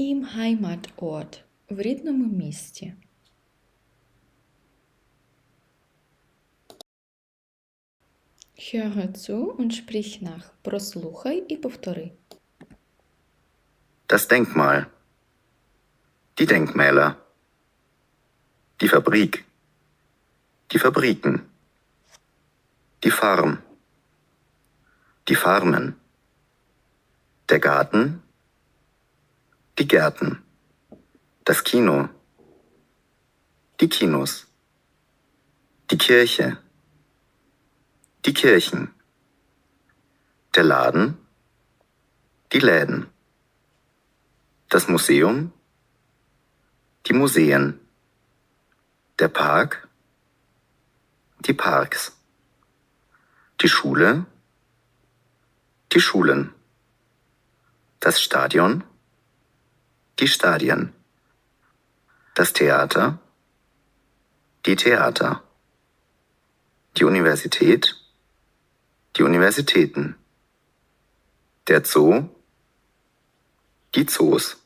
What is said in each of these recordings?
Im Heimatort в рідному місті. Höre zu und sprich nach. Прослухай і повтори. Das Denkmal. Die Denkmäler. Die Fabrik. Die Fabriken. Die Farm. Die Farmen. Der Garten. die Gärten. Das Kino. Die Kinos. Die Kirche. Die Kirchen. Der Laden. Die Läden. Das Museum, die Museen, der Park, die Parks, die Schule, die Schulen, das Stadion, die Stadien, das Theater, die Theater, die Universität, die Universitäten, der Zoo, die Zoos.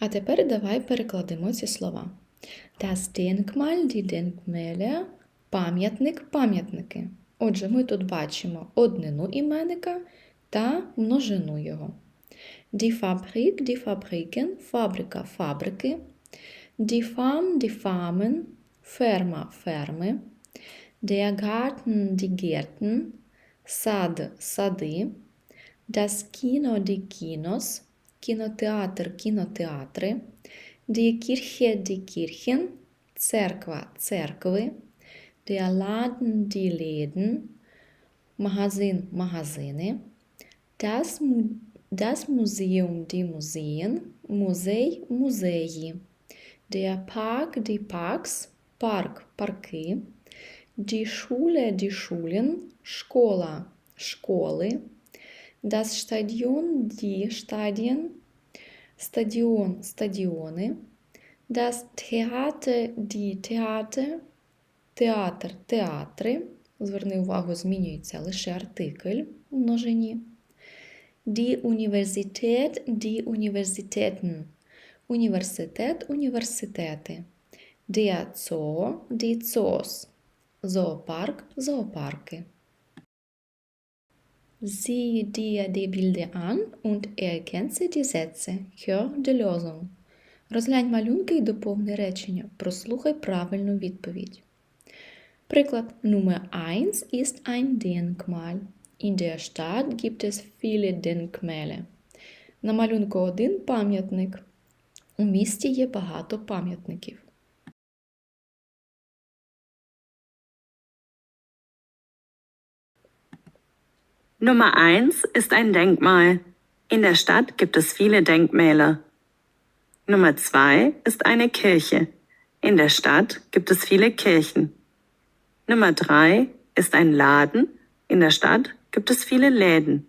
А тепер давай перекладемо ці слова. Das Denkmal, die Denkmäler, пам'ятник, пам'ятники. Отже, ми тут бачимо однину іменника та множину його. Die Fabrik, die Fabriken, фабрика, фабрики. Die Farm, die Farmen, ферма, ферми. Der Garten, die Gärten, сад, сади. Das Kino, die Kinos, кінотеатр, кінотеатри, Die Kirche, die Kirchen, церква, церкви, Der Laden, die Läden, магазин, магазини, Das, das Museum, die Museen, музей, музеї, Der Park, die Parks, парк, парки, Die Schule, die Schulen, школа, школи, Das Stadion, die Stadien, стадіон, стадіони, Das Theater, die Theater, театр, театри. Зверни увагу, змінюється лише артикль у множині. Die Universität, die Universitäten. Університет, університети. Der Zoo, die Zoos. Зоопарк, зоопарки. Sieh dir die Bilder an und ergänze die Sätze. Hör die Lösung. Розглянь малюнки і доповни речення. Прослухай правильну відповідь. Приклад Nummer 1 ist ein Denkmal. In der Stadt gibt es viele Denkmäler. На малюнку 1 пам'ятник. У місті є багато пам'ятників. Nummer 1 ist ein Denkmal. In der Stadt gibt es viele Denkmäler. Nummer 2 ist eine Kirche. In der Stadt gibt es viele Kirchen. Nummer 3 ist ein Laden. In der Stadt gibt es viele Läden.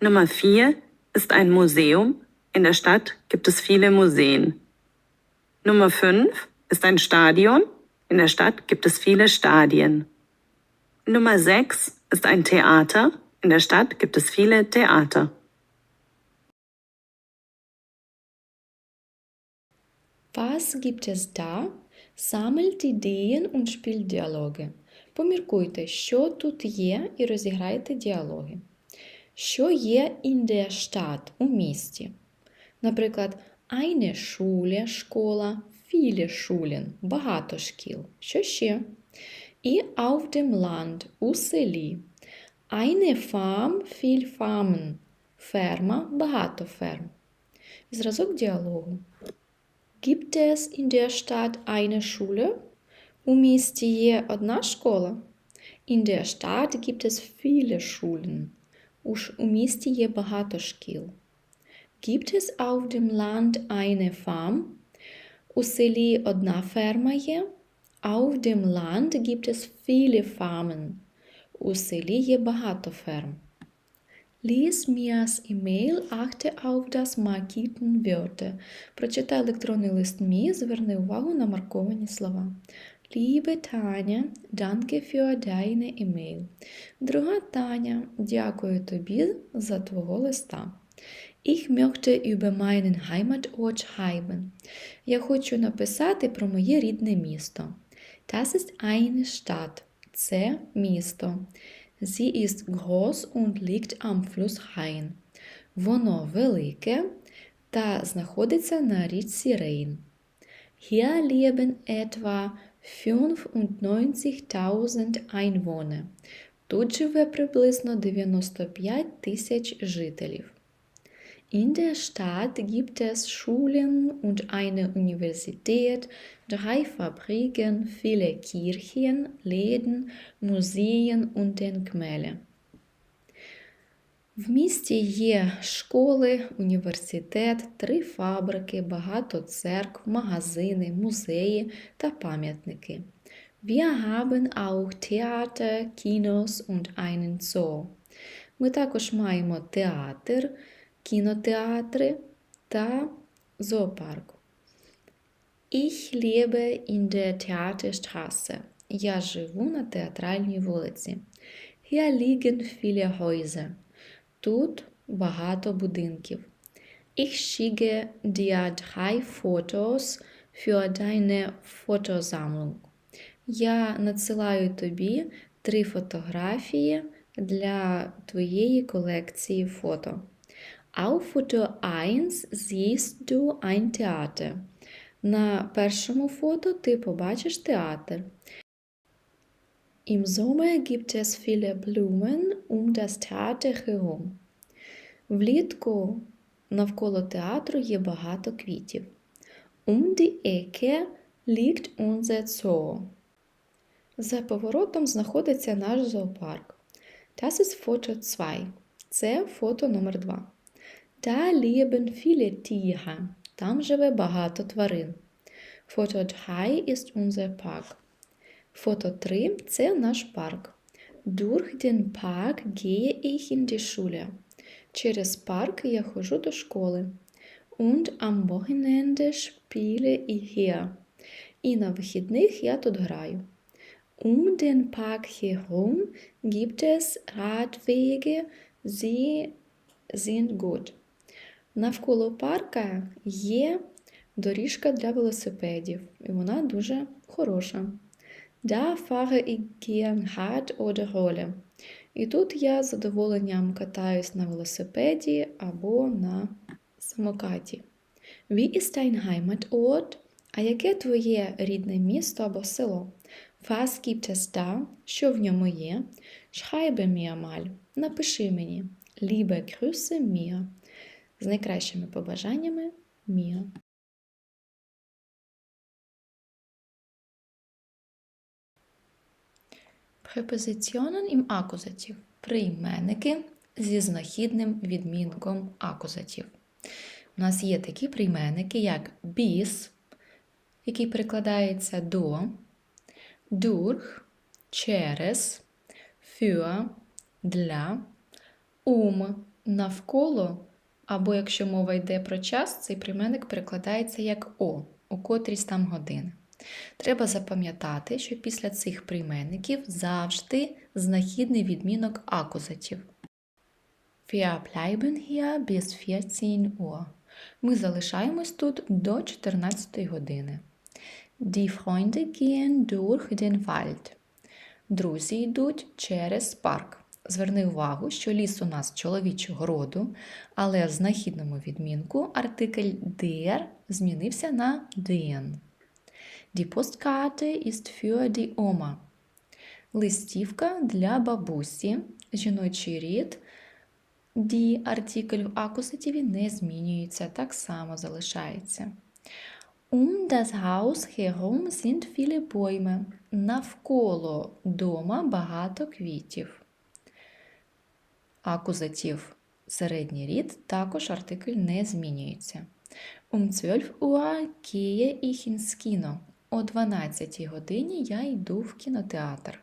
Nummer 4 ist ein Museum. In der Stadt gibt es viele Museen. Nummer 5 ist ein Stadion. In der Stadt gibt es viele Stadien. Nummer 6 ist ein Theater. In der Stadt gibt es viele Theater. Was gibt es da? Sammelt Ideen und spielt Dialoge. Поміркуйте, що тут є, і розіграйте діалоги. Що є in der у місті? Наприклад, eine Schule – школа, viele Schulen – багато шкіл. Що ще? І auf у селі. Eine Farm – viel Farmen – ферма, багато ферм. Зразок діалогу. Gibt es in der Stadt eine Schule? У місті є одна школа. In der Stadt gibt es viele Schulen. У, місті є багато шкіл. Gibt es auf dem Land eine Farm? У селі одна ферма є. Auf dem Land gibt es viele Farmen. У селі є багато ферм. Lies Mias E-Mail, achte auf das markierten Wörter. Прочитай електронний лист Мії, зверни увагу на марковані слова. Liebe Таня, danke für deine E-Mail. Друга Таня, дякую тобі за твого листа. Ich möchte über meinen Heimatort schreiben. Я хочу написати про моє рідне місто. Das ist eine Stadt. Це місто. Sie ist groß und liegt am Fluss Rhein. Воно велике та знаходиться на річці Рейн. Hier leben etwa 95.000 Einwohner. Тут живе приблизно 95 тисяч жителів. In der Stadt gibt es Schulen und eine Universität, drei Fabriken, viele Kirchen, Läden, Museen und Denkmäler. В місті є школи, університет, три фабрики, багато церкв, магазини, музеї та пам'ятники. Wir haben auch Theater, Kinos und einen Zoo. Ми також маємо театр, кінотеатри та зоопарк. Ich lebe in der Theaterstraße. Я живу на театральній вулиці. Hier liegen viele Häuser. Тут багато будинків. Ich schicke dir drei Fotos für deine Fotosammlung. Я надсилаю тобі три фотографії для твоєї колекції фото. Auf Foto 1 siehst du ein Theater. На першому фото ти побачиш театр. Im Sommer gibt es viele Blumen um das Theater herum. Влітку навколо театру є багато квітів. Um die Ecke liegt unser Zoo. За поворотом знаходиться наш зоопарк. Das ist Foto 2. Це фото номер 2. Da leben viele Tiere. Там живе багато тварин. Foto 3 ist unser Park. Фото 3 – це наш парк. Durch den Park gehe ich in die Schule. Через парк я ходжу до школи. Und am Wochenende spiele ich hier. І на вихідних я тут граю. Um den Park herum gibt es Radwege, sie sind gut. Навколо парка є доріжка для велосипедів, і вона дуже хороша. Da fahre ich gern Rad oder Rolle. І тут я з задоволенням катаюсь на велосипеді або на самокаті. Wie ist dein Heimatort? А яке твоє рідне місто або село? Was gibt? Що в ньому є? Schreibe mir. Напиши мені. Liebe Grüße mir. З найкращими побажаннями Мія. Препозиціонен ім акузатів. Прийменники зі знахідним відмінком акузатів. У нас є такі прийменники, як біс, який перекладається до, durch, через, für, для, um, навколо, або якщо мова йде про час, цей прийменник перекладається як о, у котрісь там години. Треба запам'ятати, що після цих прийменників завжди знахідний відмінок акузатів. Wir hier bis 14 Uhr. Ми залишаємось тут до 14 години. Die Freunde gehen durch den Wald. Друзі йдуть через парк. Зверни увагу, що ліс у нас чоловічого роду, але в знахідному відмінку артикль der змінився на den. Die Postkarte ist für die Oma. Листівка для бабусі. Жіночий рід. Die артикль в акусативі не змінюється, так само залишається. Um das Haus herum sind viele Bäume. Навколо дома багато квітів. Акузатив середній рід також артикль не змінюється. Um 12 Uhr gehe ich ins Kino. О 12 годині я йду в кінотеатр.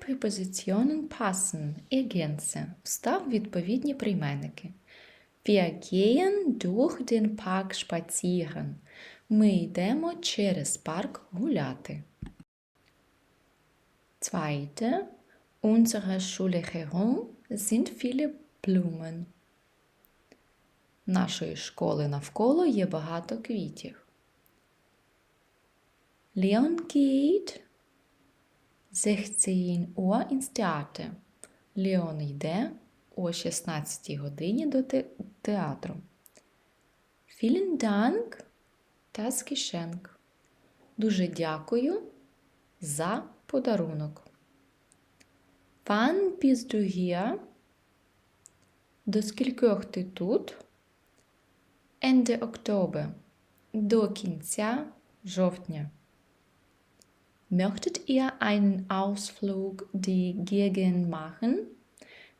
Präpositionen passen? Ergänze. Встав відповідні прийменники. Wir gehen durch den Park spazieren. Ми йдемо через парк гуляти. Zweite. Unsere Schule herum sind viele Blumen. Нашої школи навколо є багато квітів. Leon geht 16 Uhr ins Theater. Леон йде о 16 годині до те- театру. Vielen Dank, das Geschenk. Дуже дякую за подарунок. Du hier? До скількох ти тут? Ende Oktober. До кінця жовтня. Möchtet ihr einen Ausflug die Gegend machen?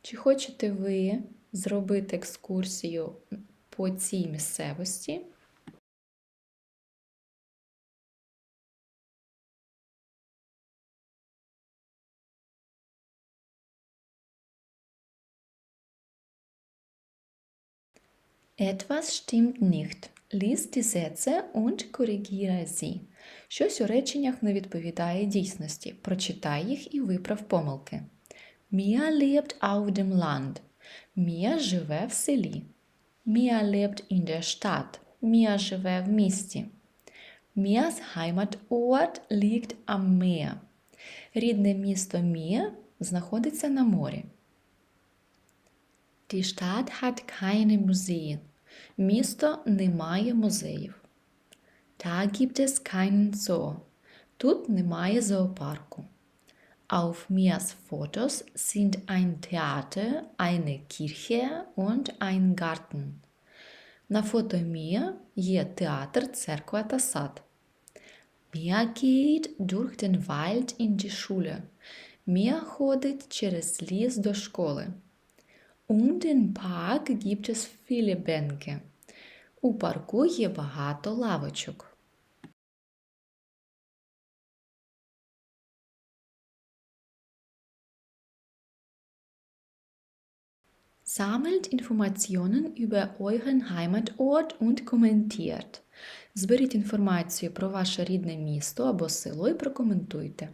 Чи хочете ви зробити екскурсію по цій місцевості? Etwas stimmt nicht. Lies die Sätze und korrigiere sie. Щось у реченнях не відповідає дійсності. Прочитай їх і виправ помилки. Mia lebt auf dem Land. Mia живе в селі. Mia lebt in der Stadt. Mia живе в місті. Mias Heimatort liegt am Meer. Рідне місто Мія знаходиться на морі. Die Stadt hat keine Museen. Місто не має музеїв. Da gibt es keinen Zoo. Тут немає зоопарку. Auf Mias Fotos sind ein Theater, eine Kirche und ein Garten. На фото Мія є театр, церква та сад. Mia geht durch den Wald in die Schule. Мія ходить через ліс до школи. Um den Park gibt es viele Bänke. У парку є багато лавочок. Sammelt Informationen über euren Heimatort und kommentiert. Зберіть інформацію про ваше рідне місто або село і прокоментуйте.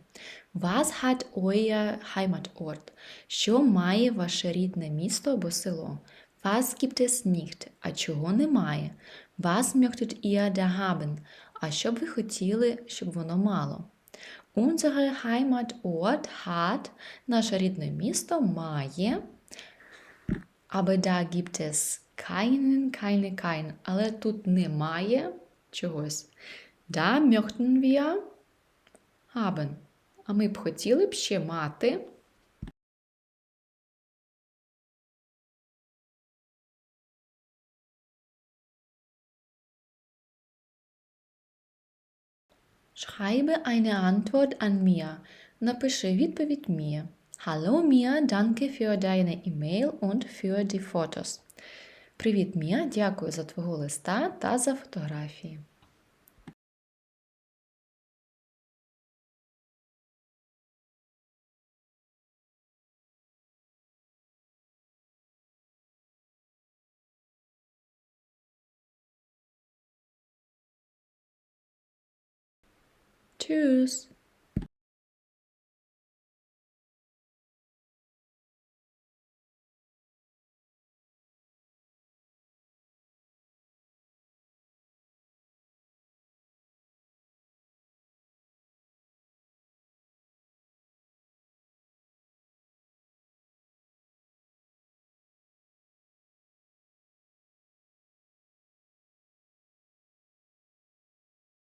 Was hat euer Heimatort? Що має ваше рідне місто або село? Was gibt es nicht? А чого немає? Was möchtet ihr da haben? А що б ви хотіли, щоб воно мало? Unsere Heimatort hat наше рідне місто має Aber da gibt es keinen, keine, kein. Але тут немає чогось. Da möchten wir haben. А ми б хотіли б ще мати. Schreibe eine Antwort an Mia. Напиши відповідь Mia. Hallo Mia, danke für deine E-Mail und für die Fotos. Привіт, Мія, дякую за твого листа та за фотографії. Tschüss.